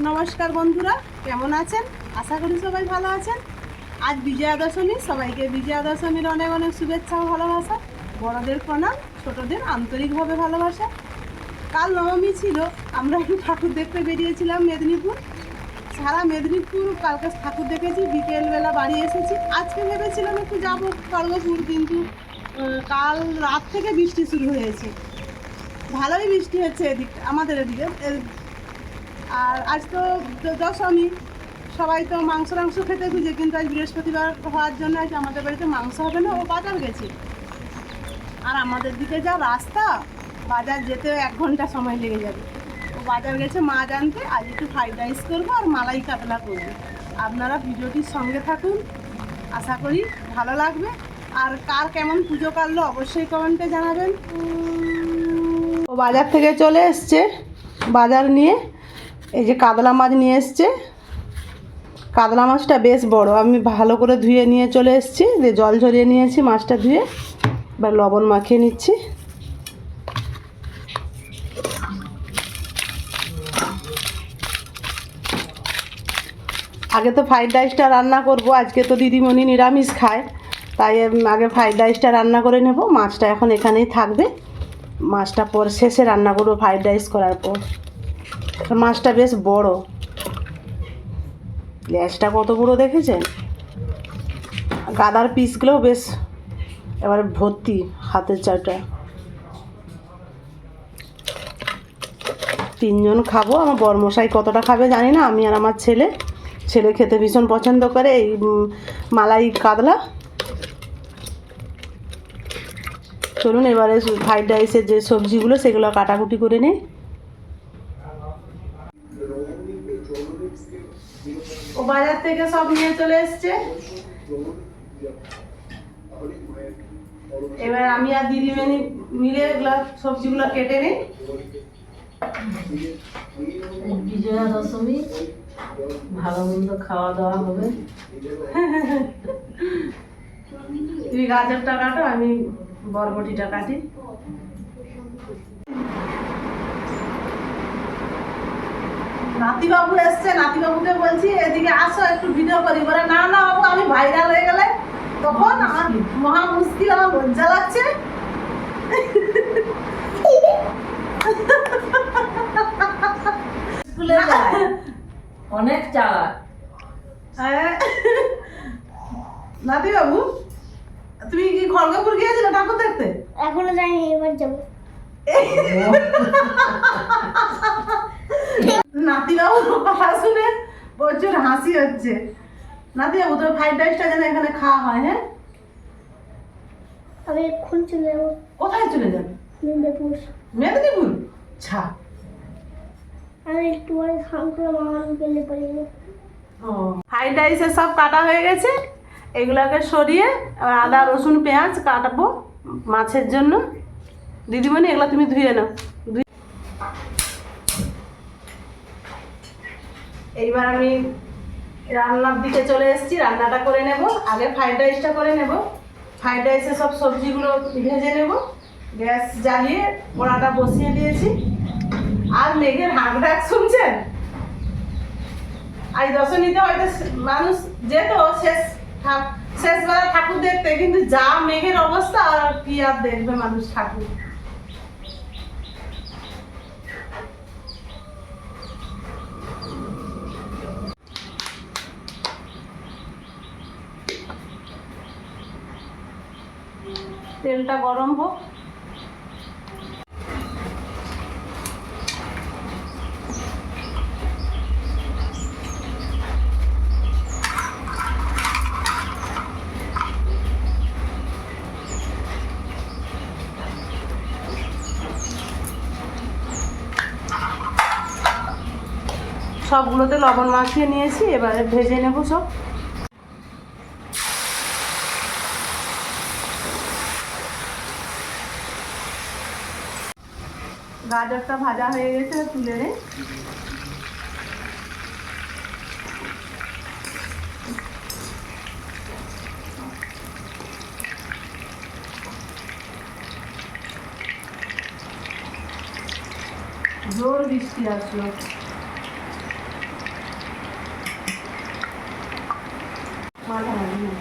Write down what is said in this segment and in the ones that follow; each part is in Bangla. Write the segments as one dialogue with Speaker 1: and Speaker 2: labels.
Speaker 1: নমস্কার বন্ধুরা, কেমন আছেন? আশা করি সবাই ভালো আছেন। আজ বিজয়া দশমী, সবাইকে বিজয়া দশমীর অনেক অনেক শুভেচ্ছা ও ভালোবাসা। বড়দের প্রণাম, ছোটদের আন্তরিকভাবে ভালোবাসা। কাল নবমী ছিল, আমরা একটু ঠাকুর দেখতে বেরিয়েছিলাম মেদিনীপুর। সারা মেদিনীপুর কালকে ঠাকুর দেখেছি, বিকেলবেলা বাড়ি এসেছি। আজকে ভেবেছিলাম একটু যাব খড়গপুর কিন্তু কাল রাত থেকে বৃষ্টি শুরু হয়েছে। ভালোই বৃষ্টি হচ্ছে এদিক, আমাদের এদিকে। আর আজ তো দশমী। সবাই তো মাংস টাংস খেতে খুঁজে, কিন্তু আজ বৃহস্পতিবার হওয়ার জন্য আজ আমাদের বাড়িতে মাংস হবে না, ও বাজার গেছে। আর আমাদের দিকে যা রাস্তা, বাজার যেতে এক ঘণ্টা সময় লেগে যাবে। ও বাজার গেছে মাছ আনতে, আজ একটু ফ্রাইড রাইস করব আর মালাই কাতলা করব। আপনারা ভিডিওটির সঙ্গে থাকুন, আশা করি ভালো লাগবে। আর কার কেমন পুজো কাটলো অবশ্যই কমেন্টে জানাবেন। ও বাজার থেকে চলে এসছে, বাজার নিয়ে। এই যে কাতলা মাছ নিয়ে এসছে। কাতলা মাছটা বেশ বড়। আমি ভালো করে ধুয়ে নিয়ে চলে এসেছি। দিয়ে জল ঝরিয়ে নিয়েছি মাছটা ধুয়ে। এবার লবণ মাখিয়ে নিচ্ছি। আগে তো ফ্রাইড রাইসটা রান্না করব। আজকে তো দিদিমণি নিরামিষ খায়। তাই আগে ফ্রাইড রাইসটা রান্না করে নেব। মাছটা এখন এখানেই থাকবে। মাছটা পর শেষে রান্না করব ফ্রাইড রাইস করার পর। মাছটা বেশ বড়। গ্যাসটা কত বড় দেখেছেন? গাদার পিসগুলোও বেশ এবারে ভর্তি হাতের চাটা। তিনজন খাব, আমার বরমশাই কতটা খাবে জানি না, আমি আর আমার ছেলে। ছেলে খেতে ভীষণ পছন্দ করে, এই মালাই কাতলা। চলুন এবারে ফ্রাইড রাইসের যে সবজিগুলো, সেগুলো কাটাকুটি করে নিই। বাজার থেকে সব নিয়ে চলে এসছে। এবার আমি আর দিদি দিদিমণি মিলে সবজিগুলো কেটে নিই।
Speaker 2: বিজয়া দশমী ভালো মন্দ খাওয়া দাওয়া হবে।
Speaker 1: তুমি গাজরটা কাটো আমি বরবটিটা কাটি। নাতিবাবু এসছে নাতিবাবুকে বলছি এদিকে আসো একটু ভিডিও করি। বলে না না বাবু আমি ভাইরাল হয়ে গেলে তখন আমার মহা মুশকিল আমার লজ্জা লাগছে
Speaker 2: স্কুলে যায়। অনেক চালাক।
Speaker 1: হ্যাঁ। নাতিবাবু তুমি কি খড়গপুর গিয়েছিলে ঠাকুর দেখতে?
Speaker 3: এখনও যাইনি এবার যাব।
Speaker 1: নাতিবাবু কথা শুনে প্রচুর হাসি হচ্ছে। নাতিবাবু তোর ফ্রাইড রাইসটা যেন এখানে খাওয়া হয় হ্যাঁ?
Speaker 3: আমি এক্ষুন চলে যাব।
Speaker 1: কোথায় চলে যাবে?
Speaker 3: মেদিনীপুর।
Speaker 1: মেদিনীপুর? ছা।
Speaker 3: আমি একটু পরে স্নান করে মামার গেলে। পরে
Speaker 1: ফ্রাইড রাইসে সব কাটা হয়ে গেছে। এগুলোকে সরিয়ে এবার আদা রসুন পেঁয়াজ কাটবো মাছের জন্য। দিদিমণি এগুলো তুমি ধুয়ে নাও ধুয়ে- এইবার আমি রান্নার দিকে চলে এসেছি, রান্নাটা করে নেব। আগে ফ্রাইড রাইসটা করে নেব। ফ্রাইড রাইসে সব সবজিগুলো ভেজে নেব। গ্যাস জ্বালিয়ে কড়াটা বসিয়ে দিয়েছি। আর মেঘের হাঁক ডাক শুনছেন? আজ দশমীতে হয়তো মানুষ যেত, শেষ শেষবেলা ঠাকুর দেখতে, কিন্তু যা মেঘের অবস্থা, আর কি আর দেখবে মানুষ ঠাকুর? তেলটা গরম হোক। সবগুলোতে লবণ মাখিয়ে নিয়েছি এবারে ভেজে নেব সব। গাজরটা ভাজা হয়ে গেছে তুলে নে। জোর বৃষ্টি আসলো মাঝামাঝি হ্যাঁ।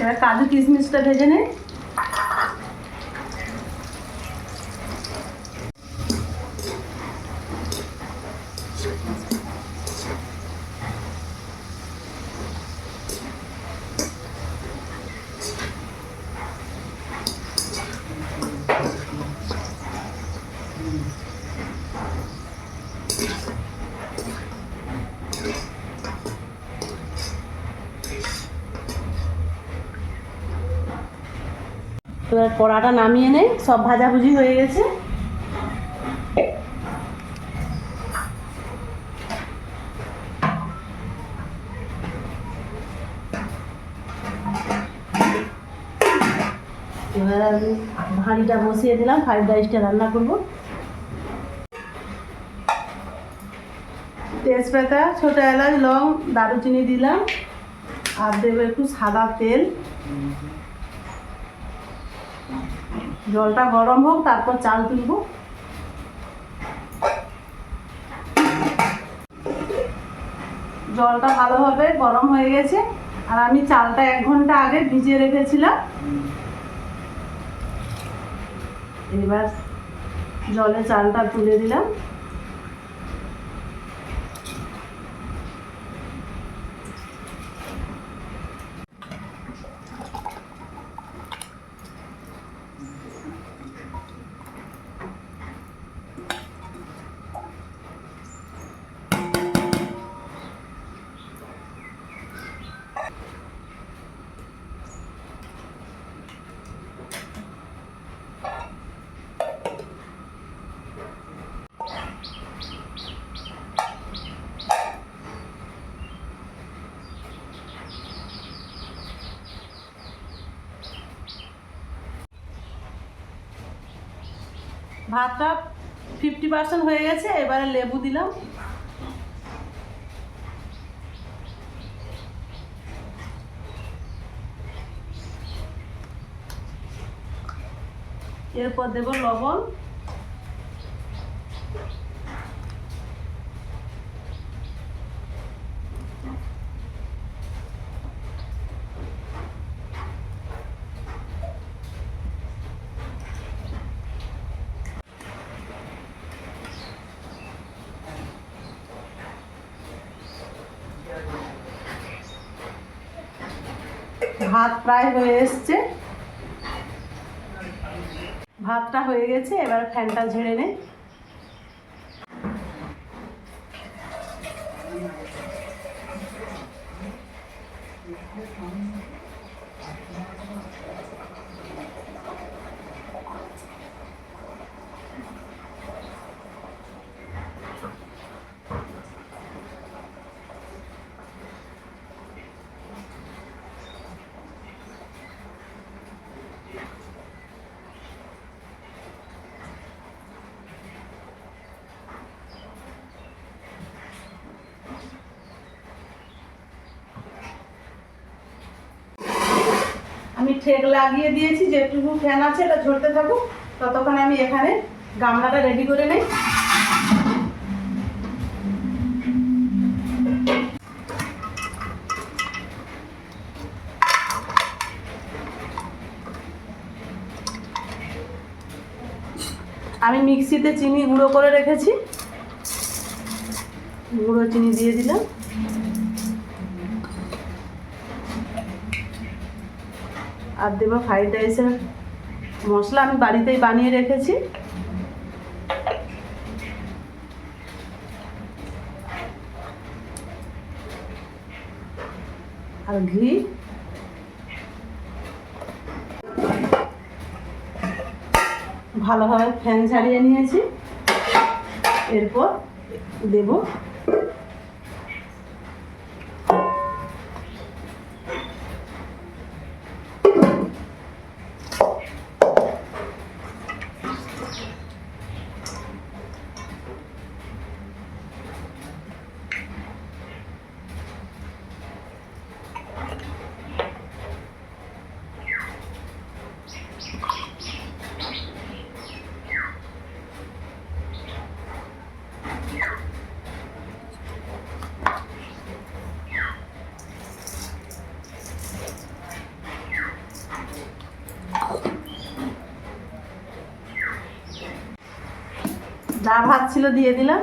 Speaker 1: এবার কাজু কিশমিশটা ভেজে নে কড়াটা নামিয়ে নেই, সব ভাজাভুজি হয়ে গেছে। এবার হাঁড়িটা বসিয়ে দিলাম ফ্রাইড রাইসটা রান্না করব। তেজপাতা, ছোটো এলাচ, লং, দারুচিনি দিলাম, আর দেবো একটু সাদা তেল। জলটা গরম হোক, তারপর চাল তুলব। জলটা ভালোভাবে গরম হয়ে গেছে, আর আমি চালটা এক ঘণ্টা আগে ভিজিয়ে রেখেছিলাম। এবার জলে চালটা তুলে দিলাম। ভাতটা ফিফটি পার্সেন্ট হয়ে গেছে এবারে লেবু দিলাম। এরপর দেব লবণ। ভাত প্রায় হয়ে এসছে। ভাতটা হয়ে গেছে এবার ফ্যানটা ঝেড়ে নে আমি ঠেক লাগিয়ে দিয়েছি, যেটুকু ফ্যান আছে এটা ঝরতে থাকুক। ততক্ষণ আমি এখানে গামলাটা রেডি করে নেই। আমি মিক্সিতে চিনি গুঁড়ো করে রেখেছি। গুঁড়ো চিনি দিয়ে দিলাম। আর দেবো ফ্রাইড রাইসের মশলা আমি বাড়িতেই বানিয়ে রেখেছি। আর ঘি। ভালোভাবে ফ্যান ছাড়িয়ে নিয়েছি। এরপর দেব যা ভাত ছিল দিয়ে দিলাম।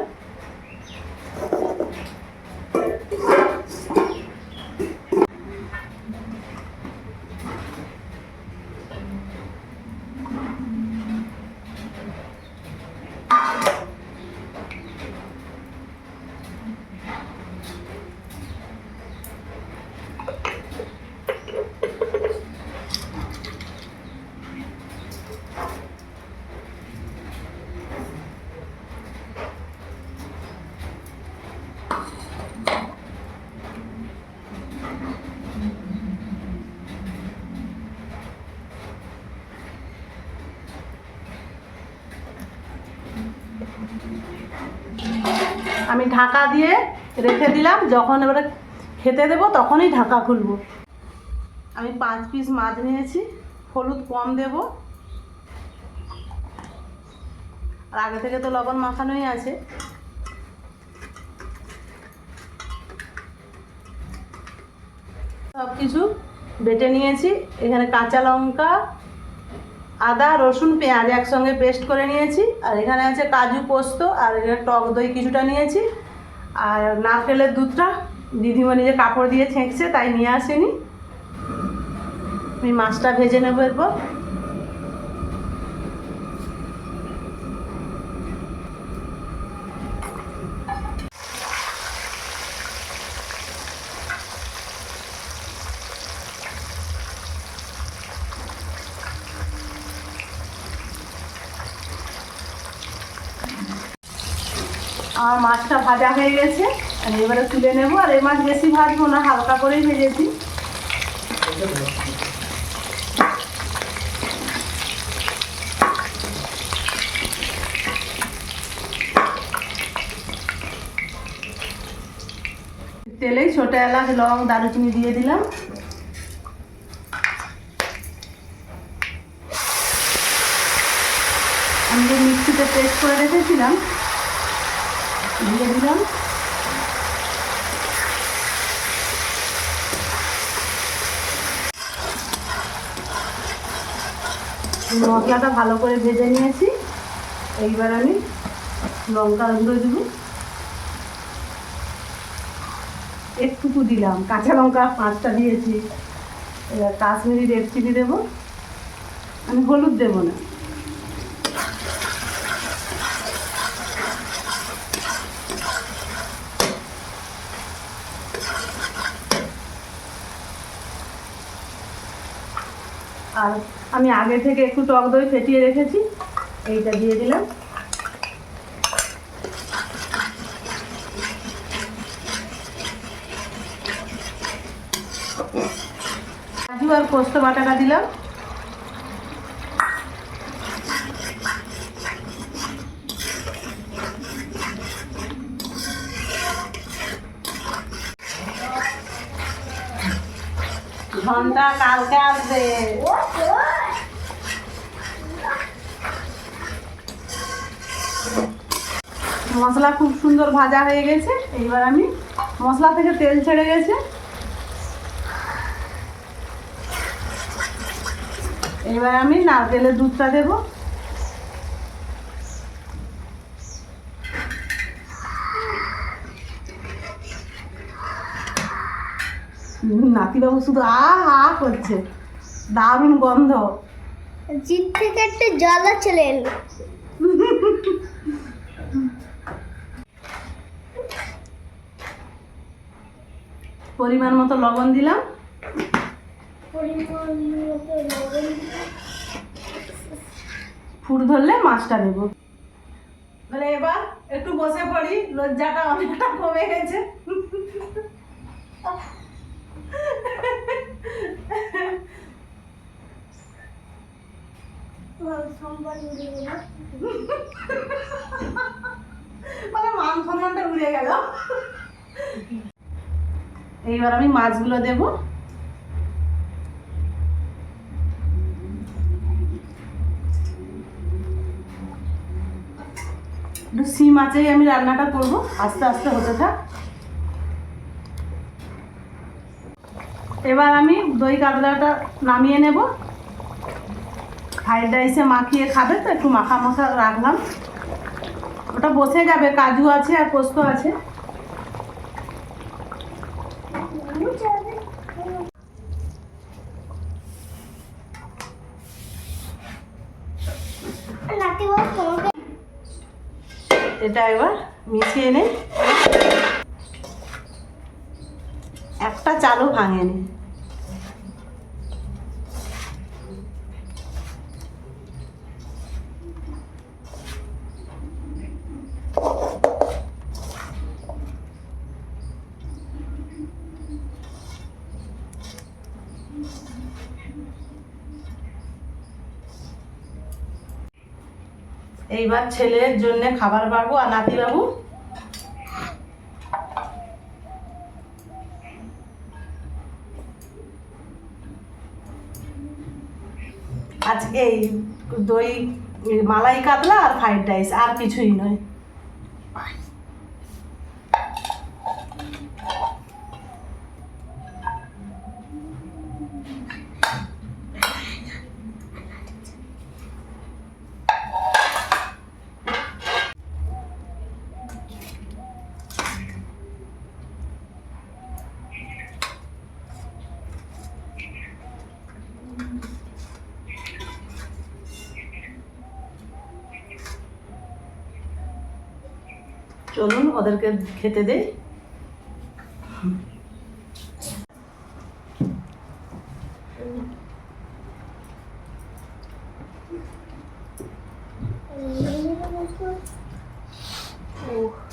Speaker 1: আমি ঢাকা দিয়ে রেখে দিলাম, যখন এবারে খেতে দেবো তখনই ঢাকা খুলবো। আমি পাঁচ পিস মাছ নিয়েছি, হলুদ কম দেব। আর আগে থেকে তো লবণ মাখানোই আছে। সব কিছু বেটে নিয়েছি, এখানে কাঁচা লঙ্কা আদা, রসুন, পেঁয়াজ একসঙ্গে পেস্ট করে নিয়েছি। আর এখানে আছে কাজু পোস্ত আর এখানে টক দই কিছুটা নিয়েছি। আর নারকেলের দুধটা। দিদিমণি যে কাপড় দিয়ে ছেঁকছে তাই নিয়ে আসেনি। আমি মাছটা ভেজে নেব এরপর। আমার মাছটা ভাজা হয়ে গেছে। আর এবারে তুলে নেব। আর এই মাছ বেশি ভাজবো না, হালকা করেই ভেজেছি। তেলেই ছোটো এলাচ, লং, দারুচিনি দিয়ে দিলাম। আমি যে মিক্সিতে পেস্ট করে রেখেছিলাম দিয়ে দিলাম। মশলাটা ভালো করে ভেজে নিয়েছি। এইবার আমি লঙ্কা গুঁড়ো দেব। একটুকু দিলাম। কাঁচা লঙ্কা পাঁচটা দিয়েছি। এবার কাশ্মীরি রেড চিলি দেবো। আমি হলুদ দেবো না। আর আমি আগে থেকে একটু টক দই ফেটিয়ে রেখেছি। এইটা দিয়ে দিলাম। কাজু আর পোস্ত বাটাটা দিলাম। ঘণ্টা কালকে আসবে। মশলা খুব সুন্দর ভাজা হয়ে গেছে। এইবার আমি মশলা থেকে তেল ছেড়ে গেছে। এবার আমি নারকেলের দুধটা দেব। নাতিবাবু শুধু আ হা করছে। দারুণ গন্ধ।
Speaker 3: জিপ থেকে একটা জলও চলে এলো।
Speaker 1: পরিমাণ মতো লবণ দিলাম। ফুট ধরলে মাছটা দেব। মানে এবার একটু বসে পড়ি লজ্জাটা অনেকটা কমে গেছে। মানে এইবার আমি মাছগুলো দেব। একটু সিম আমি রান্নাটা করব। আস্তে আস্তে হতে থাক। এবার আমি দই কাতলাটা নামিয়ে নেব। ফ্রাইড রাইসে মাখিয়ে খাবে তো একটু মাখা মাখা রাখলাম। ওটা বসে যাবে কাজু আছে আর পোস্ত আছে। এটা এবার মিশিয়ে নেই একটা চালও ভাঙেনি এইবার ছেলের জন্য খাবার বাড়বো আর নাতি বাবু আজকে এই দই মালাই কাতলা আর ফ্রাইড রাইস আর কিছুই নয়। চলুন ওদেরকে খেতে দেই।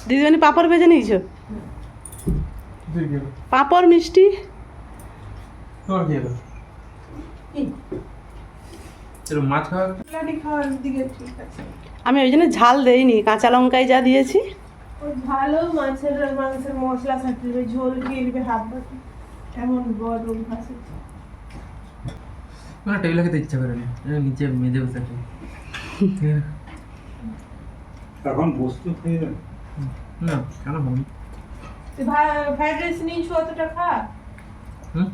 Speaker 1: দিদিমণি পাঁপড় ভেজে নিয়েছো? পাপড় মিষ্টি? আমি ওই জন্য ঝাল দেইনি কাঁচা লঙ্কায় যা দিয়েছি।
Speaker 4: ভালো মাছের মাংসের মশলা ঝোল হাফ এমন আছে
Speaker 5: টেবিলে খেতে ইচ্ছা করে না। নিচে মেঝে বসে
Speaker 6: এখন
Speaker 5: না কেন হবে
Speaker 4: ফ্রাইড রাইস নিয়েছো অতটা খা। হুম?